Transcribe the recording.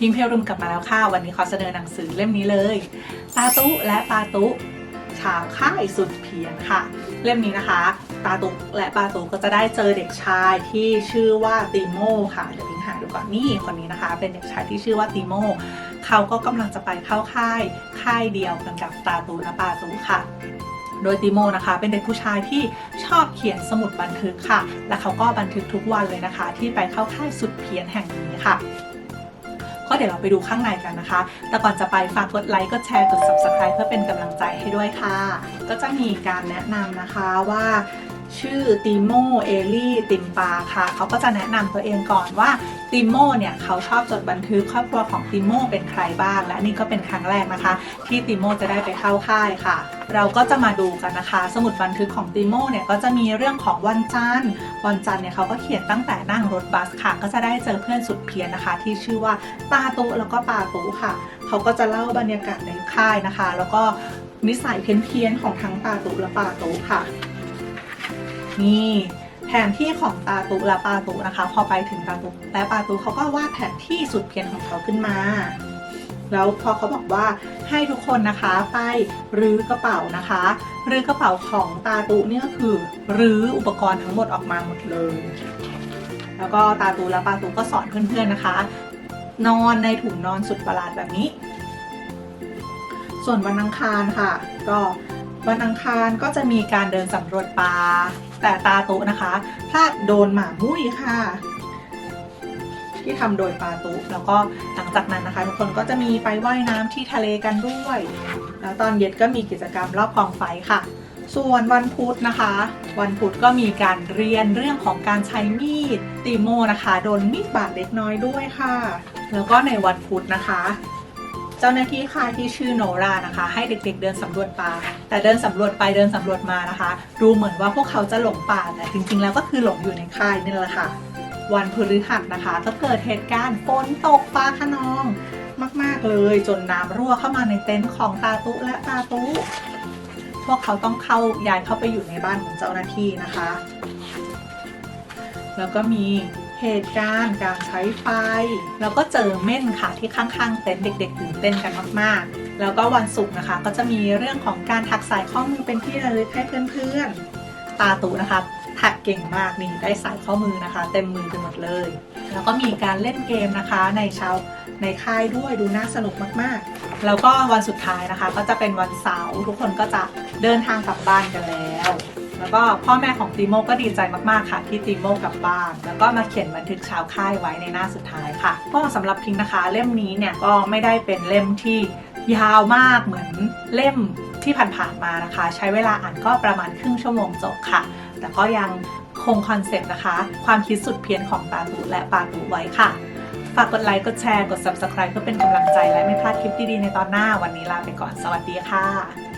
พิงเพลรุมกลับมาแล้วค่ะ วันนี้ขอเสนอหนังสือเล่มนี้เลยตาตุและปาตุชาวค่ายสุดเพียรค่ะ เล่มนี้นะคะ ตาตุและปาตุก็จะได้เจอเด็กชายที่ชื่อว่าติโมค่ะเดี๋ยวพิงหาดูก่อนนี่คนนี้นะคะ เป็นเด็กชายที่ชื่อว่าติโมเขาก็กำลังจะไปเข้าค่ายค่ายเดียวกันกับตาตุและปาตุค่ะโดยติโมนะคะเป็นเด็กผู้ชายที่ชอบเขียนสมุดบันทึกค่ะ และเขาก็บันทึกทุกวันเลยนะคะ ที่ไปเข้าค่ายสุดเพียรแห่งนี้ค่ะ ก็เดี๋ยวเราไปดูข้างในกันนะคะ แต่ก่อนจะไปฝากกดไลค์ กดแชร์ กด subscribe เพื่อเป็นกำลังใจให้ด้วยค่ะ ก็จะมีการแนะนำนะคะว่า ชื่อติโมเอลี่ติมปาค่ะ เขาก็จะแนะนำตัวเองก่อนว่าติโมเนี่ยเขาชอบจดบันทึกครอบครัวของติโมเป็นใครบ้าง และนี่ก็เป็นครั้งแรกนะคะ ที่ติโมจะได้ไปเข้าค่ายค่ะ เราก็จะมาดูกันนะคะ สมุดบันทึกของติโมเนี่ยก็จะมีเรื่องของวันจันทร์วันจันทร์เนี่ยเขาก็เขียนตั้งแต่นั่งรถบัสค่ะ ก็จะได้เจอเพื่อนสุดเพียรนะคะ ที่ชื่อว่าตาตุแล้วก็ปาตุค่ะ เขาก็จะเล่าบรรยากาศในค่ายนะคะ แล้วก็นิสัยเพี้ยนๆของทั้งตาตุและปาตุค่ะ นี่แผนที่ของตาตุและปาตุนะคะ พอไปถึงตาตุและปาตุเขาก็วาดแผนที่สุดเพียรของเขาขึ้นมา แล้วพอเขาบอกว่าให้ทุกคนนะคะไปรื้อกระเป๋านะคะรื้อกระเป๋าของตาตุเนี่ยก็คือรื้ออุปกรณ์ทั้งหมดออกมาหมดเลย แล้วก็ตาตุและปาตุก็สอนเพื่อนๆนะคะ นอนในถุงนอนสุดประหลาดแบบนี้ ส่วนวันอังคารค่ะ ก็วันอังคารก็จะมีการเดินสำรวจป่า แต่ตาตุนะคะพลาดโดนหมามุ้ยค่ะ ที่ทำโดยปาตุแล้วก็หลังจากนั้นนะคะทุกคนก็จะมีไปว่ายน้ำที่ทะเลกันด้วย แล้วตอนเย็นก็มีกิจกรรมรอบกองไฟค่ะ ส่วนวันพุธนะคะ วันพุธก็มีการเรียนเรื่องของการใช้มีดตีโมนะคะ โดนมีดบาดเล็กน้อยด้วยค่ะ แล้วก็ในวันพุธนะคะ เจ้าหน้าที่ค่ายที่ชื่อโนรานะคะ ให้เด็กๆเดินสำรวจป่า แต่เดินสำรวจไปเดินสำรวจมานะคะ ดูเหมือนว่าพวกเขาจะหลงป่าแต่จริงๆ แล้วก็คือหลงอยู่ในค่ายนี่แหละค่ะ วันพฤหัสนะคะ ก็เกิดเหตุการณ์ฝนตกฟ้าขนอง มากๆเลยจนน้ำรั่วเข้ามาในเต็นท์ของตาตุและตาตุพวกเขาต้องเข้าย้ายเข้าไปอยู่ในบ้านของเจ้าหน้าที่นะคะ แล้วก็มี เหตุการณ์การใช้ไฟ แล้วก็เจอเม่นค่ะที่ข้างๆเต็นท์เด็ก ๆ ตื่นเต้นกันมากๆ แล้วก็วันศุกร์นะคะ ก็จะมีเรื่องของการถักสายข้อมือเป็นที่ระลึกให้เพื่อนๆตาตูนะคะถักเก่งมากนี่ได้สายข้อมือนะคะ เต็มมือไปหมดเลย แล้วก็มีการเล่นเกมนะคะในเช้าในค่ายด้วยดูน่าสนุกมากๆ แล้วก็วันสุดท้ายนะคะ ก็จะเป็นวันเสาร์ทุกคนก็จะเดินทางกลับบ้านกันแล้ว แล้วก็พ่อแม่ของติโมก็ดีใจมากๆค่ะ ที่ติโมกลับบ้าน แล้วก็มาเขียนบันทึกชาวค่ายไว้ในหน้าสุดท้ายค่ะก็สำหรับพิงนะคะเล่มนี้เนี่ยก็ไม่ได้เป็นเล่มที่ยาวมากเหมือนเล่มที่ผ่านๆมานะคะ ใช้เวลาอ่านก็ประมาณครึ่งชั่วโมงจบค่ะ แต่ก็ยังคงคอนเซปต์นะคะ ความคิดสุดเพี้ยนของตาตูและปาตูไว้ค่ะ ฝากกดไลค์กดแชร์กด subscribe เพื่อเป็นกำลังใจและไม่พลาดคลิปดีๆในตอนหน้าวันนี้ลาไปก่อนสวัสดีค่ะ